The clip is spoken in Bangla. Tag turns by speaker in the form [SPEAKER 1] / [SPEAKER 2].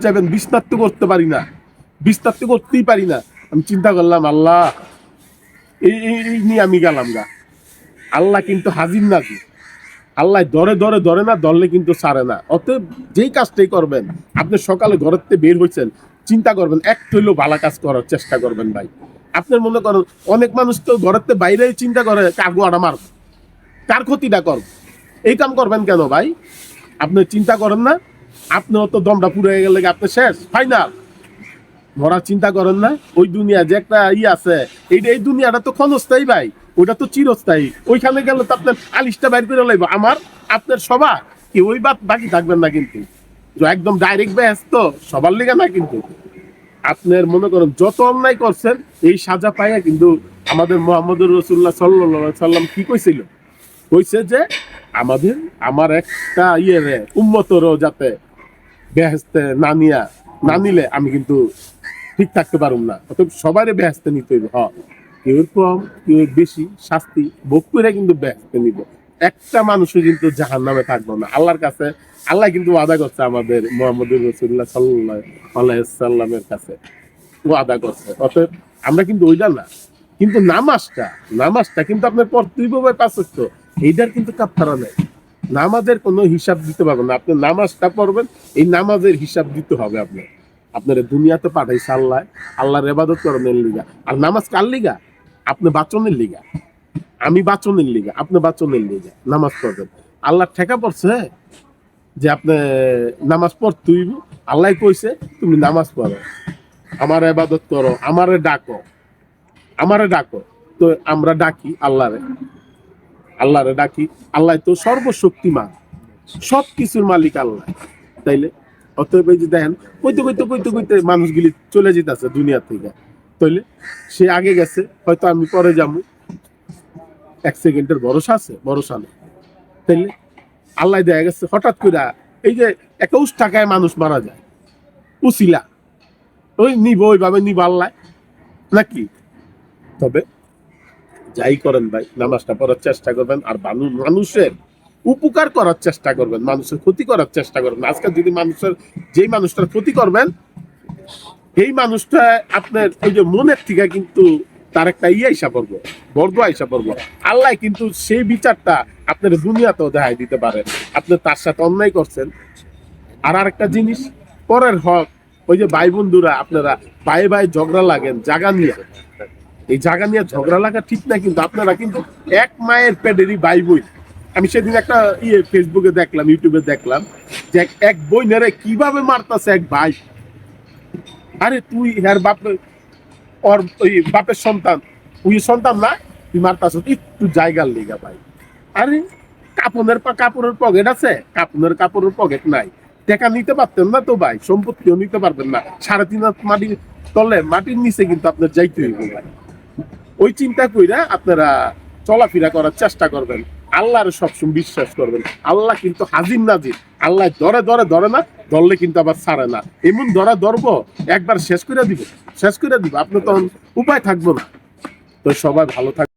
[SPEAKER 1] যাবেন তো করতে পারি না। বিস্তার তো করতেই পারি না। আমি চিন্তা করলাম, আল্লাহ, এই, এই- নিয়ে আমি গেলাম গা। আল্লাহ কিন্তু হাজির নাকি আল্লাহ দরে দরে ধরে না, ধরলে কিন্তু ছাড়ে না। অতএব যেই কাজটাই করবেন, আপনি সকালে ঘরের থেকে বের হয়েছেন চিন্তা করবেন, একটু হইলেও ভালো কাজ করার চেষ্টা করবেন ভাই। আপনার মনে করেন, অনেক মানুষ তো ঘরের থেকে বাইরে চিন্তা করে, কার গোয়াটা মারব? কার ক্ষতিটা করব? এই কাম করবেন কেন ভাই? আপনি চিন্তা করেন না আপনি অত দমটা পুরো হয়ে গেলে আপনি শেষ ফাইনাল মরার চিন্তা করেন না, ওই দুনিয়া যে একটা ই আছে, এই এই দুনিয়াটা তো ক্ষণস্থায়ী ভাই, ওইটা তো চিরস্থায়ী। ওইখানে গেলে তো আপনার আলিশটা বাইর করে লাইব। আমার, আপনার সবার কি ওই বাদ বাকি থাকবেন না কিন্তু। একদম ডাইরেক্ট ব্যাস তো সবার লিগে না কিন্তু। আপনার মনে করেন যত অন্যায় করছেন, এই সাজা পাইয়া কিন্তু আমাদের মোহাম্মদুর রসুল্লাহ সাল্লাহ সাল্লাম কি কইছিল? কইছে যে, আমাদের, আমার একটা ইয়ে রে উম্মতরও যাতে বেহেস্তে না নিয়া, না নিলে আমি কিন্তু ঠিক থাকতে পারুম না। অতএব সবারই বেহেস্তে নিতে হইব কেউ কম, কেউ বেশি শাস্তি ভোগ করে কিন্তু বেহেস্তে নিব। একটা মানুষও কিন্তু জাহান নামে থাকব না। আল্লাহর কাছে, আল্লাহ কিন্তু ওয়াদা করছে আমাদের মোহাম্মদ রসুল্লাহ সাল্লাহ সাল্লামের কাছে। ওয়াদা করছে। অতএব আমরা কিন্তু ওইটা না। কিন্তু নামাজটা নামাজটা কিন্তু আপনার কর্তৃপক্ষের পাশে তো এইটার কিন্তু কাপড়া নেই। নামাজের কোনো হিসাব দিতে পারবেন না। আপনি নামাজটা পড়বেন, এই নামাজের হিসাব দিতে হবে আপনার। আপনার দুনিয়াতে পাঠাইছে আল্লাহ, আল্লাহর এবাদত করেন লিগা। আর নামাজ কার লিগা? আপনি বাচনের লিগা। আমি বাচনের লিগা, আপনি বাচনের লিগা। নামাজ পড়বেন। আল্লাহ ঠেকা পড়ছে, যে আপনি নামাজ পড় তুই আল্লাহ কইছে, তুমি নামাজ পড়ো। আমার এবাদত করো, আমারে ডাকো। আমারে ডাকো। তো আমরা ডাকি আল্লাহরে। আল্লাহরে ডাকি, আল্লাহ তো সর্বশক্তিমান। সব কিছুর মালিক আল্লাহ। তাইলে? অতএব এই যে দেখেন, কইতে কইতে কইতে কইতে মানুষগুলি চলে যেতেছে দুনিয়া থেকে। তাইলে? সে আগে গেছে, হয়তো আমি পরে যাব। এক সেকেন্ডের ভরসা আছে, ভরসা নেই। তাইলে? আল্লাহ দেখা গেছে, হঠাৎ করে এই যে একুশ টাকায় মানুষ মারা যায়। উসিলা। ওই নিব, ওইভাবে নিব আল্লাহ। নাকি? তবে যাই করেন ভাই, নামাজটা পড়ার চেষ্টা করবেন আর মানুষের উপকার করার চেষ্টা করবেন, মানুষের ক্ষতি করার চেষ্টা করবেন। আজকে যদি মানুষের, যেই মানুষটার ক্ষতি করবেন এই মানুষটা আপনার ওই যে মনের থেকে কিন্তু তার একটা ইয়ে আইসা পড়ব, বর্গ আইসা পড়ব। আল্লাহ কিন্তু সেই বিচারটা আপনার দুনিয়াতেও দেখাই দিতে পারে আপনি তার সাথে অন্যায় করছেন। আর আরেকটা জিনিস, পরের হক, ওই যে ভাই বন্ধুরা, আপনারা ভাই ভাই ঝগড়া লাগেন জাগা নিয়ে এই জায়গা নিয়ে ঝগড়া লাগা ঠিক না, কিন্তু আপনারা কিন্তু এক মায়ের পেটেরই ভাই বই আমি সেদিন একটা ইয়ে ফেসবুকে দেখলাম ইউটিউবে দেখলাম যে এক- বই বইনেরে কীভাবে মারতাছে এক ভাই। আরে তুই হ্যার বাপ ওর ওই বাপের সন্তান, ওই সন্তান না, তুই মারতাছ একটু জায়গার লেগা ভাই। আরে কাপনের পা কাপড়ের পকেট আছে, কাপনের কাপড়ের পকেট নাই। টাকা নিতে পারতেন না তো ভাই, সম্পত্তিও নিতে পারবেন না। সাড়ে তিন মাটির তলে, মাটির নিচে কিন্তু আপনার যাইতে হইবে ভাই। ওই চিন্তা কইরা আপনারা চলাফেরা করার চেষ্টা করবেন। আল্লাহর সবসময় বিশ্বাস করবেন। আল্লাহ কিন্তু হাজির নাজির। আল্লাহ দরে দরে ধরে না, ধরলে কিন্তু আবার ছাড়ে না। এমন ধরা ধরব, একবার শেষ করে দিব। শেষ করে দিব আপনার তখন উপায় থাকব না। তো সবাই ভালো থাকবে